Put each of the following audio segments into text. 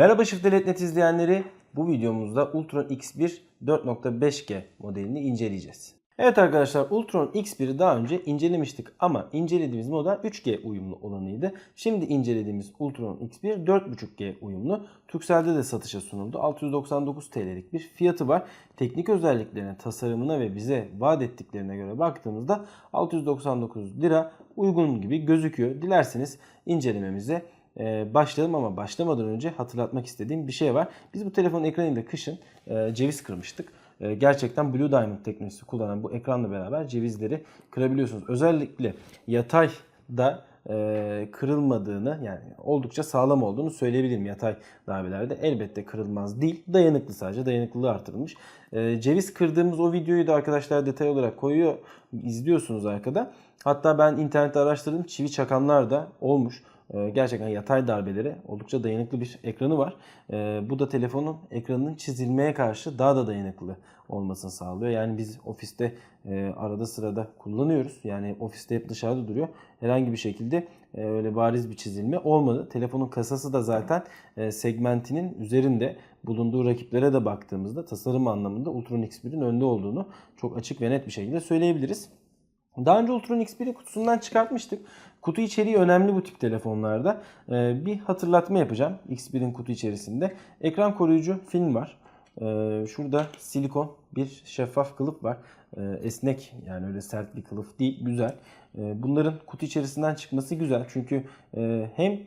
Merhaba Shift.net izleyenleri. Bu videomuzda Ultron X1 4.5G modelini inceleyeceğiz. Evet arkadaşlar Ultron X1'i daha önce incelemiştik ama incelediğimiz model 3G uyumlu olanıydı. Şimdi incelediğimiz Ultron X1 4.5G uyumlu. Turkcell'de de satışa sunuldu. 699 TL'lik bir fiyatı var. Teknik özelliklerine, tasarımına ve bize vaat ettiklerine göre baktığımızda 699 lira uygun gibi gözüküyor. Dilerseniz incelememize ee, başlayalım ama başlamadan önce hatırlatmak istediğim bir şey var. Biz bu telefonun ekranıyla kışın e, ceviz kırmıştık. E, gerçekten Blue Diamond teknolojisi kullanan bu ekranla beraber cevizleri kırabiliyorsunuz. Özellikle yatayda e, kırılmadığını yani oldukça sağlam olduğunu söyleyebilirim yatay darbelerde. Elbette kırılmaz değil. Dayanıklı sadece. Dayanıklılığı artırılmış. E, ceviz kırdığımız o videoyu da arkadaşlar detay olarak koyuyor. izliyorsunuz arkada. Hatta ben internette araştırdım. Çivi çakanlar da olmuş. Ee, gerçekten yatay darbeleri oldukça dayanıklı bir ekranı var. Ee, bu da telefonun ekranının çizilmeye karşı daha da dayanıklı olmasını sağlıyor. Yani biz ofiste e, arada sırada kullanıyoruz. Yani ofiste hep dışarıda duruyor. Herhangi bir şekilde e, öyle bariz bir çizilme olmadı. Telefonun kasası da zaten e, segmentinin üzerinde bulunduğu rakiplere de baktığımızda tasarım anlamında Ultron X1'in önde olduğunu çok açık ve net bir şekilde söyleyebiliriz. Daha önce Ultron X1'i kutusundan çıkartmıştık. Kutu içeriği önemli bu tip telefonlarda. Ee, bir hatırlatma yapacağım X1'in kutu içerisinde. Ekran koruyucu film var. Ee, şurada silikon bir şeffaf kılıf var. Ee, esnek yani öyle sert bir kılıf değil. Güzel. Ee, bunların kutu içerisinden çıkması güzel. Çünkü e, hem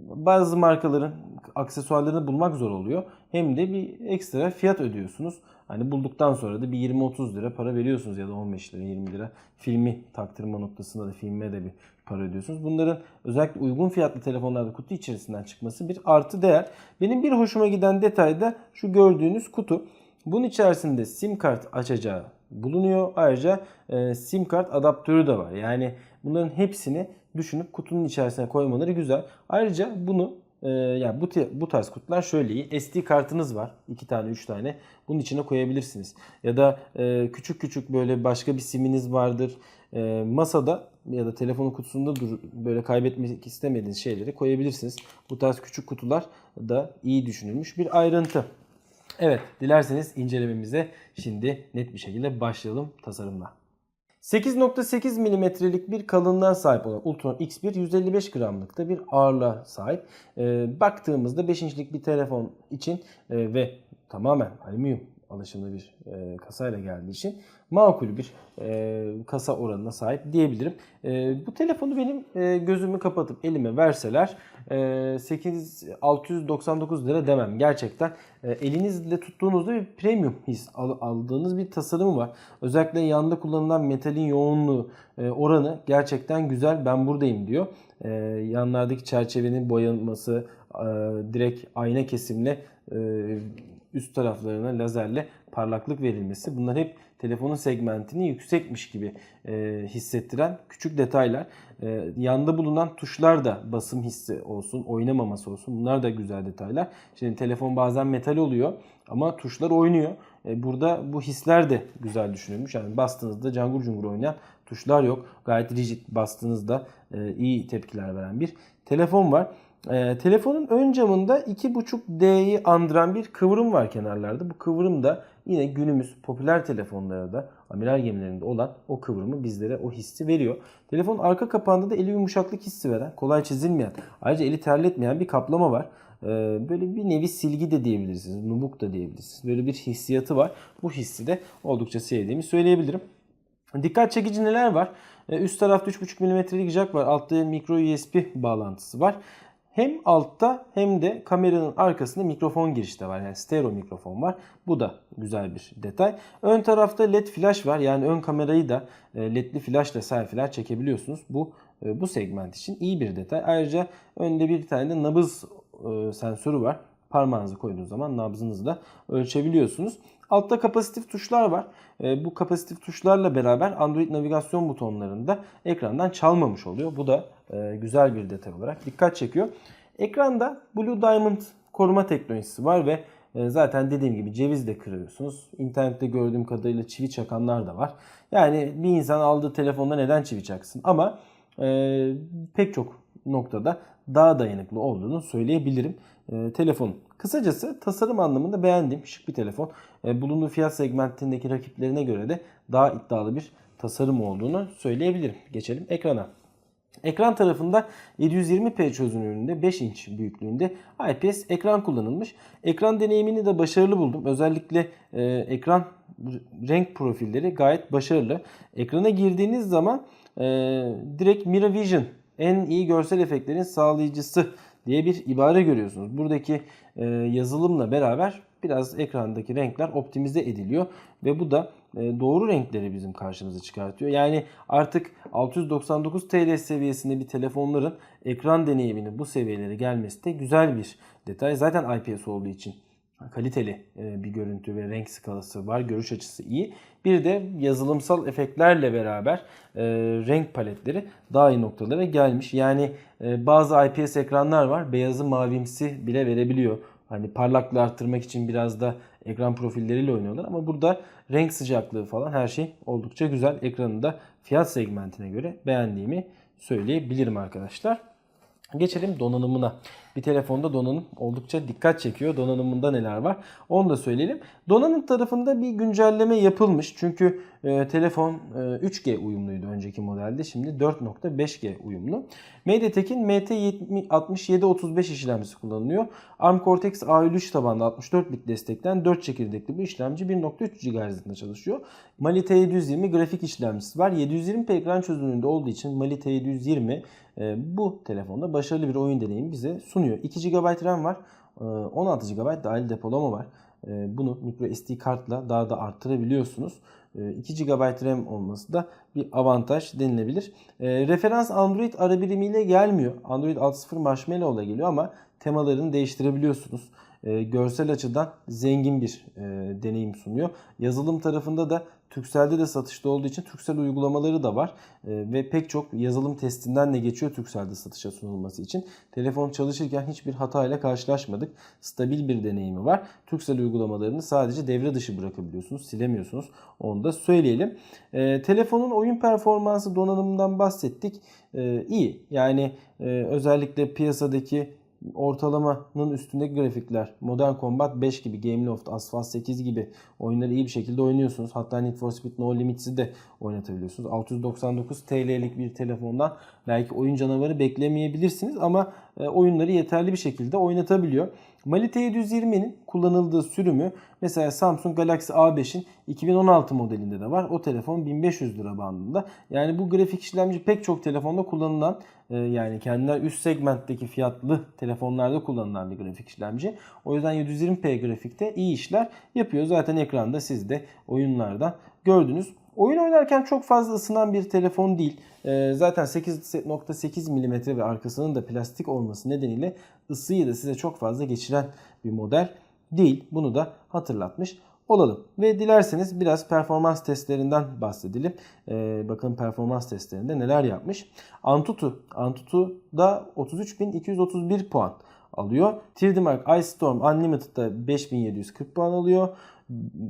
bazı markaların aksesuarlarını bulmak zor oluyor. Hem de bir ekstra fiyat ödüyorsunuz. Hani bulduktan sonra da bir 20-30 lira para veriyorsunuz ya da 15 lira 20 lira filmi taktırma noktasında da filme de bir para ödüyorsunuz. Bunların özellikle uygun fiyatlı telefonlarda kutu içerisinden çıkması bir artı değer. Benim bir hoşuma giden detay da şu gördüğünüz kutu. Bunun içerisinde sim kart açacağı bulunuyor. Ayrıca e, sim kart adaptörü de var. Yani bunların hepsini düşünüp kutunun içerisine koymaları güzel. Ayrıca bunu e, yani bu bu tarz kutular şöyle iyi. SD kartınız var. 2 tane 3 tane. Bunun içine koyabilirsiniz. Ya da e, küçük küçük böyle başka bir siminiz vardır. E, masada ya da telefon kutusunda dur, böyle kaybetmek istemediğiniz şeyleri koyabilirsiniz. Bu tarz küçük kutular da iyi düşünülmüş bir ayrıntı. Evet, dilerseniz incelememize şimdi net bir şekilde başlayalım tasarımla. 8.8 milimetrelik bir kalınlığa sahip olan Ultron X1 155 gramlıkta bir ağırlığa sahip. Ee, baktığımızda 5 inçlik bir telefon için e, ve tamamen alüminyum alışımlı bir e, kasayla geldiği için makul bir e, kasa oranına sahip diyebilirim. E, bu telefonu benim e, gözümü kapatıp elime verseler e, 8 699 lira demem. Gerçekten e, elinizle tuttuğunuzda bir premium his al, aldığınız bir tasarımı var. Özellikle yanında kullanılan metalin yoğunluğu e, oranı gerçekten güzel. Ben buradayım diyor. E, yanlardaki çerçevenin boyanması e, direkt ayna kesimle e, üst taraflarına lazerle parlaklık verilmesi. Bunlar hep telefonun segmentini yüksekmiş gibi e, hissettiren küçük detaylar. E, yanında bulunan tuşlar da basım hissi olsun, oynamaması olsun. Bunlar da güzel detaylar. Şimdi telefon bazen metal oluyor ama tuşlar oynuyor. E, burada bu hisler de güzel düşünülmüş. Yani bastığınızda cangur cungur oynayan tuşlar yok. Gayet rigid bastığınızda e, iyi tepkiler veren bir telefon var. E, telefonun ön camında 2.5D'yi andıran bir kıvrım var kenarlarda. Bu kıvrım da yine günümüz popüler telefonlarda, amiral gemilerinde olan o kıvrımı bizlere o hissi veriyor. Telefonun arka kapağında da eli yumuşaklık hissi veren, kolay çizilmeyen, ayrıca eli terletmeyen bir kaplama var. Ee, böyle bir nevi silgi de diyebilirsiniz, nubuk da diyebilirsiniz. Böyle bir hissiyatı var. Bu hissi de oldukça sevdiğimi söyleyebilirim. Dikkat çekici neler var? Ee, üst tarafta 3.5 mm'lik jack var. Altta micro USB bağlantısı var. Hem altta hem de kameranın arkasında mikrofon girişi de var. Yani stereo mikrofon var. Bu da güzel bir detay. Ön tarafta led flash var. Yani ön kamerayı da e, ledli flashla selfie'ler çekebiliyorsunuz. Bu e, bu segment için iyi bir detay. Ayrıca önde bir tane de nabız e, sensörü var. Parmağınızı koyduğunuz zaman nabzınızı da ölçebiliyorsunuz. Altta kapasitif tuşlar var. Bu kapasitif tuşlarla beraber Android navigasyon butonlarında ekrandan çalmamış oluyor. Bu da güzel bir detay olarak dikkat çekiyor. Ekranda Blue Diamond koruma teknolojisi var ve zaten dediğim gibi ceviz de kırıyorsunuz. İnternette gördüğüm kadarıyla çivi çakanlar da var. Yani bir insan aldığı telefonda neden çivi çaksın? Ama e, pek çok noktada daha dayanıklı olduğunu söyleyebilirim e, telefon. Kısacası tasarım anlamında beğendiğim şık bir telefon. E, bulunduğu fiyat segmentindeki rakiplerine göre de daha iddialı bir tasarım olduğunu söyleyebilirim. Geçelim ekrana. Ekran tarafında 720p çözünürlüğünde 5 inç büyüklüğünde IPS ekran kullanılmış. Ekran deneyimini de başarılı buldum. Özellikle e, ekran renk profilleri gayet başarılı. Ekrana girdiğiniz zaman e, direkt Mirror Vision en iyi görsel efektlerin sağlayıcısı diye bir ibare görüyorsunuz. Buradaki e, yazılımla beraber biraz ekrandaki renkler optimize ediliyor ve bu da doğru renkleri bizim karşımıza çıkartıyor. Yani artık 699 TL seviyesinde bir telefonların ekran deneyiminin bu seviyelere gelmesi de güzel bir detay. Zaten IPS olduğu için kaliteli e, bir görüntü ve renk skalası var. Görüş açısı iyi. Bir de yazılımsal efektlerle beraber e, renk paletleri daha iyi noktalara gelmiş. Yani e, bazı IPS ekranlar var. Beyazı mavimsi bile verebiliyor. Hani parlaklığı arttırmak için biraz da ekran profilleriyle oynuyorlar. Ama burada renk sıcaklığı falan her şey oldukça güzel. Ekranı da fiyat segmentine göre beğendiğimi söyleyebilirim arkadaşlar. Geçelim donanımına. Bir telefonda donanım oldukça dikkat çekiyor. Donanımında neler var onu da söyleyelim. Donanım tarafında bir güncelleme yapılmış. Çünkü e, telefon e, 3G uyumluydu önceki modelde. Şimdi 4.5G uyumlu. MediaTek'in MT6735 işlemcisi kullanılıyor. ARM Cortex A53 tabanlı 64 bit destekten 4 çekirdekli bu işlemci 1.3 GHz hızında çalışıyor. Mali T720 grafik işlemcisi var. 720p ekran çözünürlüğünde olduğu için Mali T720 e, bu telefonda başarılı bir oyun deneyimi bize sunuyor. 2 GB RAM var. 16 GB dahil depolama var. E, bunu micro SD kartla daha da arttırabiliyorsunuz. 2 GB RAM olması da bir avantaj denilebilir. Referans Android ara birimiyle gelmiyor. Android 6.0 Marshmallow ile geliyor ama temalarını değiştirebiliyorsunuz. E, görsel açıdan zengin bir e, deneyim sunuyor. Yazılım tarafında da Turkcell'de de satışta olduğu için Turkcell uygulamaları da var. E, ve pek çok yazılım testinden de geçiyor Turkcell'de satışa sunulması için. Telefon çalışırken hiçbir hatayla karşılaşmadık. Stabil bir deneyimi var. Turkcell uygulamalarını sadece devre dışı bırakabiliyorsunuz. Silemiyorsunuz. Onu da söyleyelim. Telefonun oyun performansı donanımından bahsettik. E, iyi. Yani özellikle piyasadaki ortalamanın üstündeki grafikler Modern Combat 5 gibi, Gameloft, Asphalt 8 gibi oyunları iyi bir şekilde oynuyorsunuz. Hatta Need for Speed No Limits'i de oynatabiliyorsunuz. 699 TL'lik bir telefondan belki oyun canavarı beklemeyebilirsiniz ama e, oyunları yeterli bir şekilde oynatabiliyor. Mali T720'nin kullanıldığı sürümü mesela Samsung Galaxy A5'in 2016 modelinde de var. O telefon 1500 lira bandında. Yani bu grafik işlemci pek çok telefonda kullanılan e, yani kendiler üst segmentteki fiyatlı telefonlarda kullanılan bir grafik işlemci. O yüzden 720p grafikte iyi işler yapıyor. Zaten ekranda siz de oyunlardan gördünüz. Oyun oynarken çok fazla ısınan bir telefon değil. Ee, zaten 8.8 mm ve arkasının da plastik olması nedeniyle ısıyı da size çok fazla geçiren bir model değil. Bunu da hatırlatmış olalım. Ve dilerseniz biraz performans testlerinden bahsedelim. Ee, bakın performans testlerinde neler yapmış. Antutu. Antutu da 33.231 puan alıyor. 3D Mark Ice Storm Unlimited'da 5740 puan alıyor.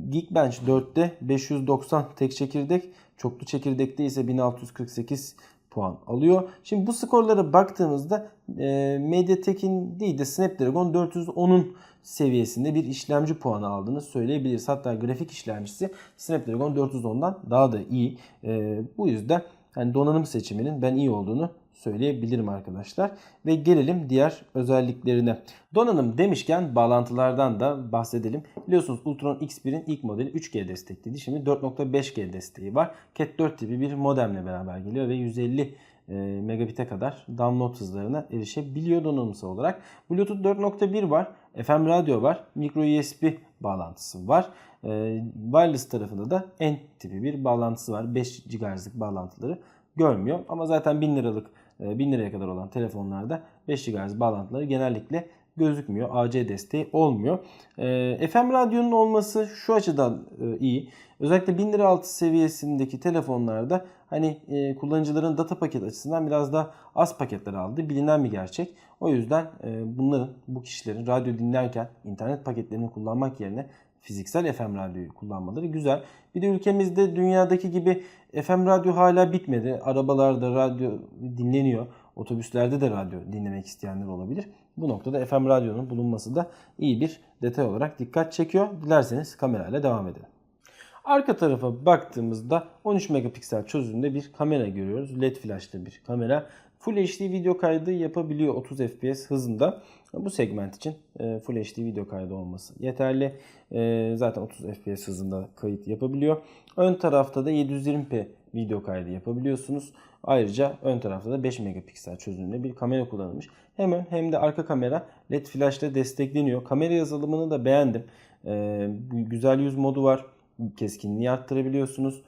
Geekbench 4'te 590 tek çekirdek. Çoklu çekirdekte ise 1648 puan alıyor. Şimdi bu skorlara baktığımızda e, Mediatek'in değil de Snapdragon 410'un seviyesinde bir işlemci puanı aldığını söyleyebiliriz. Hatta grafik işlemcisi Snapdragon 410'dan daha da iyi. E, bu yüzden yani donanım seçiminin ben iyi olduğunu söyleyebilirim arkadaşlar. Ve gelelim diğer özelliklerine. Donanım demişken bağlantılardan da bahsedelim. Biliyorsunuz Ultron X1'in ilk modeli 3G destekliydi. Şimdi 4.5G desteği var. Cat 4 tipi bir modemle beraber geliyor ve 150 e, megabit'e kadar download hızlarına erişebiliyor donanımsal olarak. Bluetooth 4.1 var. FM radyo var. Micro USB bağlantısı var. E, wireless tarafında da N tipi bir bağlantısı var. 5 GHz'lık bağlantıları görmüyor. Ama zaten 1000 liralık 1000 liraya kadar olan telefonlarda 5 GHz bağlantıları genellikle gözükmüyor. AC desteği olmuyor. E, FM radyonun olması şu açıdan e, iyi. Özellikle 1000 lira altı seviyesindeki telefonlarda hani e, kullanıcıların data paket açısından biraz da az paketler aldığı bilinen bir gerçek. O yüzden e, bunların bu kişilerin radyo dinlerken internet paketlerini kullanmak yerine fiziksel FM radyoyu kullanmaları güzel. Bir de ülkemizde dünyadaki gibi FM radyo hala bitmedi. Arabalarda radyo dinleniyor. otobüslerde de radyo dinlemek isteyenler olabilir. Bu noktada FM radyonun bulunması da iyi bir detay olarak dikkat çekiyor. Dilerseniz kamerayla devam edelim. Arka tarafa baktığımızda 13 megapiksel çözünürlüğünde bir kamera görüyoruz. LED flashlı bir kamera. Full HD video kaydı yapabiliyor 30 FPS hızında. Bu segment için e, Full HD video kaydı olması yeterli. E, Zaten 30 FPS hızında kayıt yapabiliyor. Ön tarafta da 720p video kaydı yapabiliyorsunuz. Ayrıca ön tarafta da 5 megapiksel çözünürlüğünde bir kamera kullanılmış. Hem ön hem de arka kamera LED flash ile destekleniyor. Kamera yazılımını da beğendim. E, Güzel yüz modu var. Keskinliği arttırabiliyorsunuz.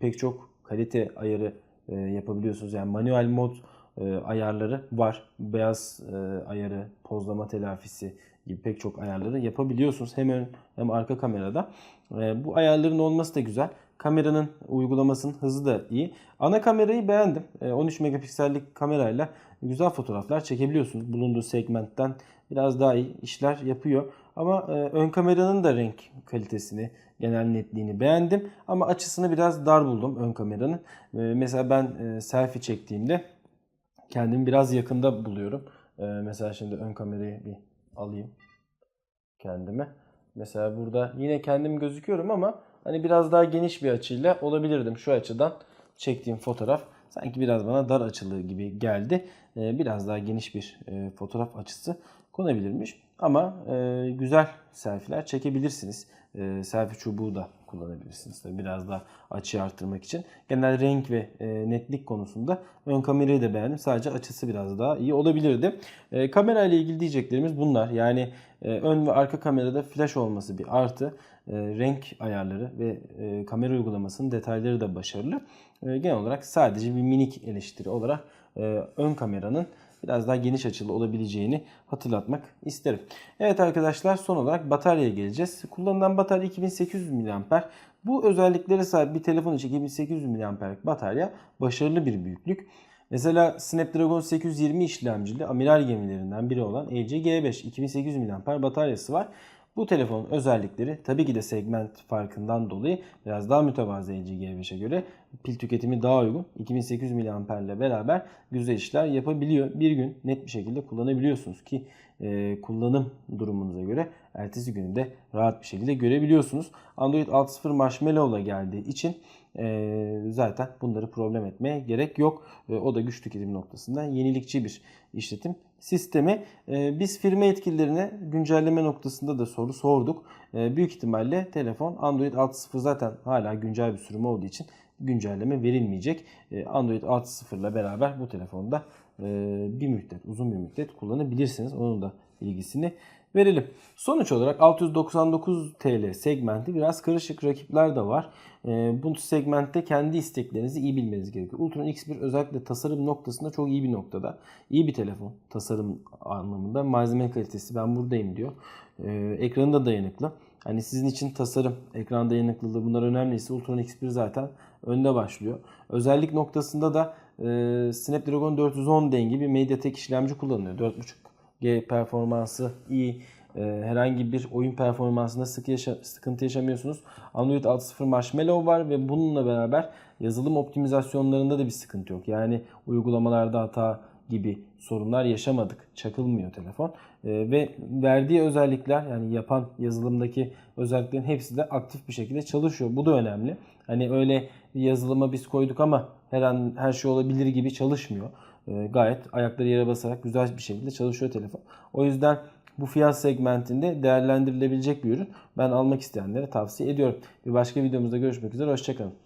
Pek çok kalite ayarı e, yapabiliyorsunuz. Yani manuel mod e, ayarları var. Beyaz e, ayarı, pozlama telafisi gibi pek çok ayarları yapabiliyorsunuz. Hem ön hem arka kamerada. E, bu ayarların olması da güzel. Kameranın uygulamasının hızı da iyi. Ana kamerayı beğendim. E, 13 megapiksellik kamerayla güzel fotoğraflar çekebiliyorsunuz. Bulunduğu segmentten biraz daha iyi işler yapıyor. Ama e, ön kameranın da renk kalitesini, genel netliğini beğendim. Ama açısını biraz dar buldum ön kameranın. E, mesela ben e, selfie çektiğimde kendimi biraz yakında buluyorum. E, mesela şimdi ön kamerayı bir alayım kendime. Mesela burada yine kendim gözüküyorum ama hani biraz daha geniş bir açıyla olabilirdim. Şu açıdan çektiğim fotoğraf sanki biraz bana dar açılı gibi geldi. E, biraz daha geniş bir e, fotoğraf açısı konabilirmiş. Ama e, güzel selfie'ler çekebilirsiniz. E, selfie çubuğu da kullanabilirsiniz. Biraz daha açıyı arttırmak için. Genel renk ve netlik konusunda ön kamerayı da beğendim. Sadece açısı biraz daha iyi olabilirdi. Kamera ile ilgili diyeceklerimiz bunlar. Yani ön ve arka kamerada flash olması bir artı. Renk ayarları ve kamera uygulamasının detayları da başarılı. E, genel olarak sadece bir minik eleştiri olarak e, ön kameranın biraz daha geniş açılı olabileceğini hatırlatmak isterim. Evet arkadaşlar son olarak bataryaya geleceğiz. Kullanılan batarya 2800 mAh. Bu özelliklere sahip bir telefon için 2800 mAh'lik batarya başarılı bir büyüklük. Mesela Snapdragon 820 işlemcili amiral gemilerinden biri olan LG G5 2800 mAh bataryası var. Bu telefonun özellikleri tabii ki de segment farkından dolayı biraz daha mütevazı LG G5'e göre pil tüketimi daha uygun. 2800 mAh ile beraber güzel işler yapabiliyor. Bir gün net bir şekilde kullanabiliyorsunuz ki e, kullanım durumunuza göre ertesi günü de rahat bir şekilde görebiliyorsunuz. Android 6.0 Marshmallow'la geldiği için e, zaten bunları problem etmeye gerek yok. E, o da güç tüketim noktasında yenilikçi bir işletim sistemi. E, biz firma yetkililerine güncelleme noktasında da soru sorduk. E, büyük ihtimalle telefon Android 6.0 zaten hala güncel bir sürüm olduğu için güncelleme verilmeyecek. E, Android 6.0 ile beraber bu telefonda e, bir müddet, uzun bir müddet kullanabilirsiniz. Onun da ilgisini verelim. Sonuç olarak 699 TL segmenti biraz karışık rakipler de var. E, bu segmentte kendi isteklerinizi iyi bilmeniz gerekiyor. Ultron X1 özellikle tasarım noktasında çok iyi bir noktada. İyi bir telefon tasarım anlamında. Malzeme kalitesi ben buradayım diyor. E, ekranı da dayanıklı. Hani sizin için tasarım, ekran dayanıklılığı bunlar önemliyse Ultron X1 zaten önde başlıyor. Özellik noktasında da e, Snapdragon 410 dengi bir MediaTek işlemci kullanılıyor. 4.5G performansı iyi. E, herhangi bir oyun performansında sık yaşa, sıkıntı yaşamıyorsunuz. Android 6.0 Marshmallow var ve bununla beraber yazılım optimizasyonlarında da bir sıkıntı yok. Yani uygulamalarda hata gibi sorunlar yaşamadık. Çakılmıyor telefon. E, ve verdiği özellikler yani yapan yazılımdaki özelliklerin hepsi de aktif bir şekilde çalışıyor. Bu da önemli. Hani öyle yazılıma biz koyduk ama her an her şey olabilir gibi çalışmıyor. E, gayet ayakları yere basarak güzel bir şekilde çalışıyor telefon. O yüzden bu fiyat segmentinde değerlendirilebilecek bir ürün. Ben almak isteyenlere tavsiye ediyorum. Bir başka videomuzda görüşmek üzere. Hoşçakalın.